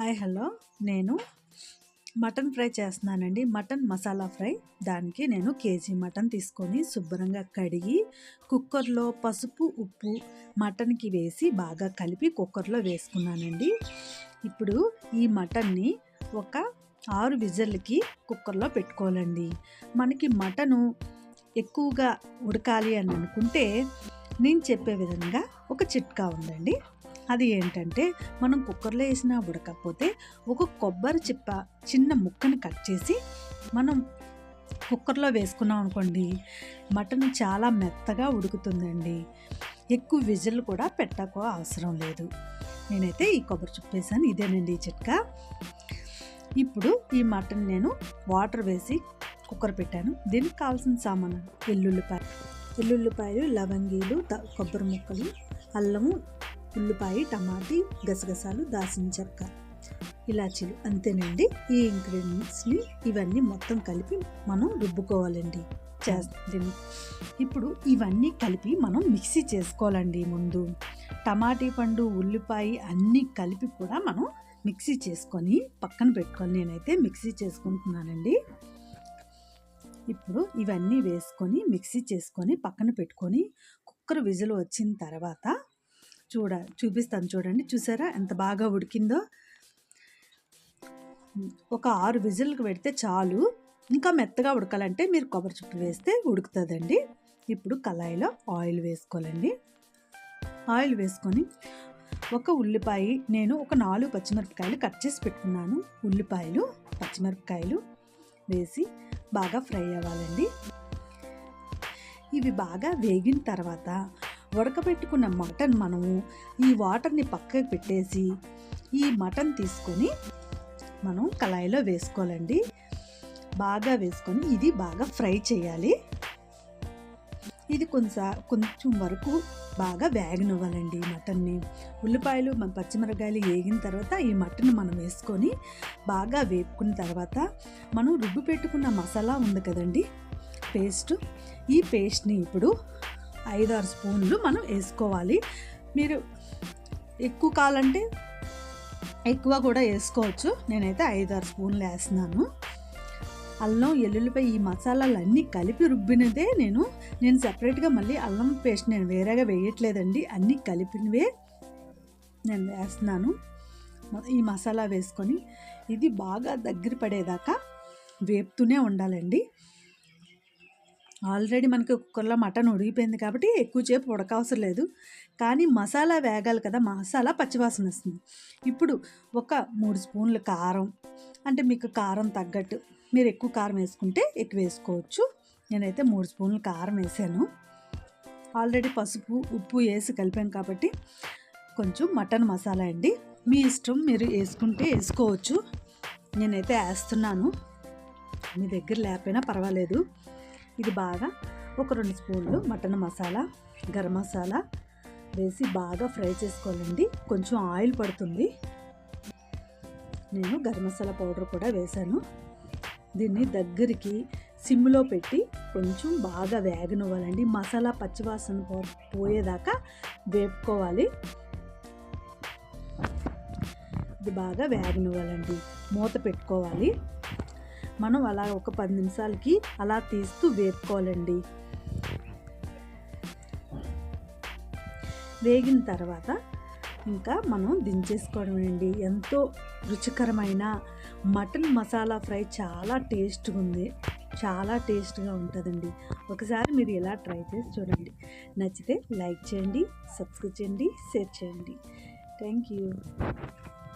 Hi hello. నేను mutton fry చేస్తున్నానండి. Mutton masala fry. దానికి నేను కేజీ మటన్ తీసుకొని శుభ్రంగా కడిగి కుక్కర్లో పసుపు ఉప్పు మటన్కి వేసి బాగా కలిపి కుక్కర్లో వేసుకున్నానండి. ఇప్పుడు ఈ మటన్ని ఒక ఆరు విజిల్కి కుక్కర్లో పెట్టుకోవాలండి. మనకి మటను ఎక్కువగా ఉడకాలి అని అనుకుంటే నేను చెప్పే విధంగా ఒక చిట్కా ఉందండి. అది ఏంటంటే మనం కుక్కర్లో వేసినా ఉడకపోతే ఒక కొబ్బరి చిప్ప చిన్న ముక్కని కట్ చేసి మనం కుక్కర్లో వేసుకున్నాం అనుకోండి మటన్ చాలా మెత్తగా ఉడుకుతుందండి. ఎక్కువ విజిల్ కూడా పెట్టకో అవసరం లేదు. నేనైతే ఈ కొబ్బరి చుప్పేసాను ఇదేనండి ఈ చిట్కా. ఇప్పుడు ఈ మటన్ నేను వాటర్ వేసి కుక్కర్ పెట్టాను. దీనికి కావాల్సిన సామాను వెల్లుల్లిపాయ వెల్లుల్లిపాయలు లవంగీలు కొబ్బరి ముక్కలు అల్లము ఉల్లిపాయ టమాటీ గసగసాలు దాసిన చెక్క ఇలాచీలు అంతేనండి. ఈ ఇంగ్రీడియంట్స్ని ఇవన్నీ మొత్తం కలిపి మనం రుబ్బుకోవాలండి. చేస్తుంది ఇప్పుడు ఇవన్నీ కలిపి మనం మిక్సీ చేసుకోవాలండి ముందు. టమాటీ పండు ఉల్లిపాయ అన్నీ కలిపి కూడా మనం మిక్సీ చేసుకొని పక్కన పెట్టుకొని నేనైతే మిక్సీ చేసుకుంటున్నానండి. ఇప్పుడు ఇవన్నీ వేసుకొని మిక్సీ చేసుకొని పక్కన పెట్టుకొని కుక్కర్ విజిల్ వచ్చిన తర్వాత చూడ చూపిస్తాను చూడండి. చూసారా? ఎంత బాగా ఉడికిందో. ఒక ఆరు విజిల్కి పెడితే చాలు. ఇంకా మెత్తగా ఉడకాలంటే మీరు కొబ్బరి చుట్టూ వేస్తే ఉడుకుతుందండి. ఇప్పుడు కళాయిలో ఆయిల్ వేసుకోవాలండి. ఆయిల్ వేసుకొని ఒక ఉల్లిపాయ నేను ఒక నాలుగు పచ్చిమిరపకాయలు కట్ చేసి పెట్టుకున్నాను. ఉల్లిపాయలు పచ్చిమిరపకాయలు వేసి బాగా ఫ్రై అవ్వాలండి. ఇవి బాగా వేగిన తర్వాత ఉడకబెట్టుకున్న మటన్ మనము ఈ వాటర్ని పక్కకి పెట్టేసి ఈ మటన్ తీసుకొని మనం కళాయిలో వేసుకోవాలండి. బాగా వేసుకొని ఇది బాగా ఫ్రై చేయాలి. ఇది కొంచెం కొంచెం వరకు బాగా వేగనివ్వాలండి ఈ మటన్ని. ఉల్లిపాయలు మన పచ్చిమిరపకాయలు వేగిన తర్వాత ఈ మటన్ మనం వేసుకొని బాగా వేపుకున్న తర్వాత మనం రుబ్బు పెట్టుకున్న మసాలా ఉంది కదండి పేస్ట్. ఈ పేస్ట్ని ఇప్పుడు ఐదు ఆరు స్పూన్లు మనం వేసుకోవాలి. మీరు ఎక్కువ కావాలంటే ఎక్కువ కూడా వేసుకోవచ్చు. నేనైతే ఐదు ఆరు స్పూన్లు వేస్తున్నాను. అల్లం ఎల్లుల్లిపై ఈ మసాలాలు అన్నీ కలిపి రుబ్బినదే నేను. నేను సపరేట్గా మళ్ళీ అల్లం పేస్ట్ నేను వేరేగా వేయట్లేదండి. అన్నీ కలిపినవే నేను వేస్తున్నాను. ఈ మసాలా వేసుకొని ఇది బాగా దగ్గర పడేదాకా వేపుతూనే ఉండాలండి. ఆల్రెడీ మనకి కుక్కర్లో మటన్ ఉడిగిపోయింది కాబట్టి ఎక్కువసేపు ఉడకవసరం లేదు. కానీ మసాలా వేగాలి కదా మసాలా పచ్చివాసన వస్తుంది. ఇప్పుడు ఒక మూడు స్పూన్లు కారం అంటే మీకు కారం తగ్గట్టు మీరు ఎక్కువ కారం వేసుకుంటే ఎక్కువ వేసుకోవచ్చు. నేనైతే మూడు స్పూన్లు కారం వేసాను. ఆల్రెడీ పసుపు ఉప్పు వేసి కలిపాం కాబట్టి కొంచెం మటన్ మసాలా అండి. మీ ఇష్టం మీరు వేసుకుంటే వేసుకోవచ్చు. నేనైతే వేస్తున్నాను. మీ దగ్గర లేకపోయినా పర్వాలేదు. ఇది బాగా ఒక రెండు స్పూన్లు మటన్ మసాలా గరం మసాలా వేసి బాగా ఫ్రై చేసుకోవాలండి. కొంచెం ఆయిల్ పడుతుంది. నేను గరం మసాలా పౌడర్ కూడా వేశాను. దీన్ని దగ్గరికి సిమ్లో పెట్టి కొంచెం బాగా వేగనివ్వాలండి. మసాలా పచ్చివాసన పో- పోయేదాకా వేపుకోవాలి. ఇది బాగా వేగనివ్వాలండి. మూత పెట్టుకోవాలి. మనం అలా ఒక పది నిమిషాలకి అలా తీస్తూ వేపుకోవాలండి. వేగిన తర్వాత ఇంకా మనం దించేసుకోవడం అండి ఎంతో రుచికరమైన మటన్ మసాలా ఫ్రై చాలా టేస్ట్గా ఉంది. చాలా టేస్ట్గా ఉంటుందండి. ఒకసారి మీరు ఇలా ట్రై చేసి చూడండి. నచ్చితే లైక్ చేయండి సబ్స్క్రైబ్ చేయండి షేర్ చేయండి. Thank you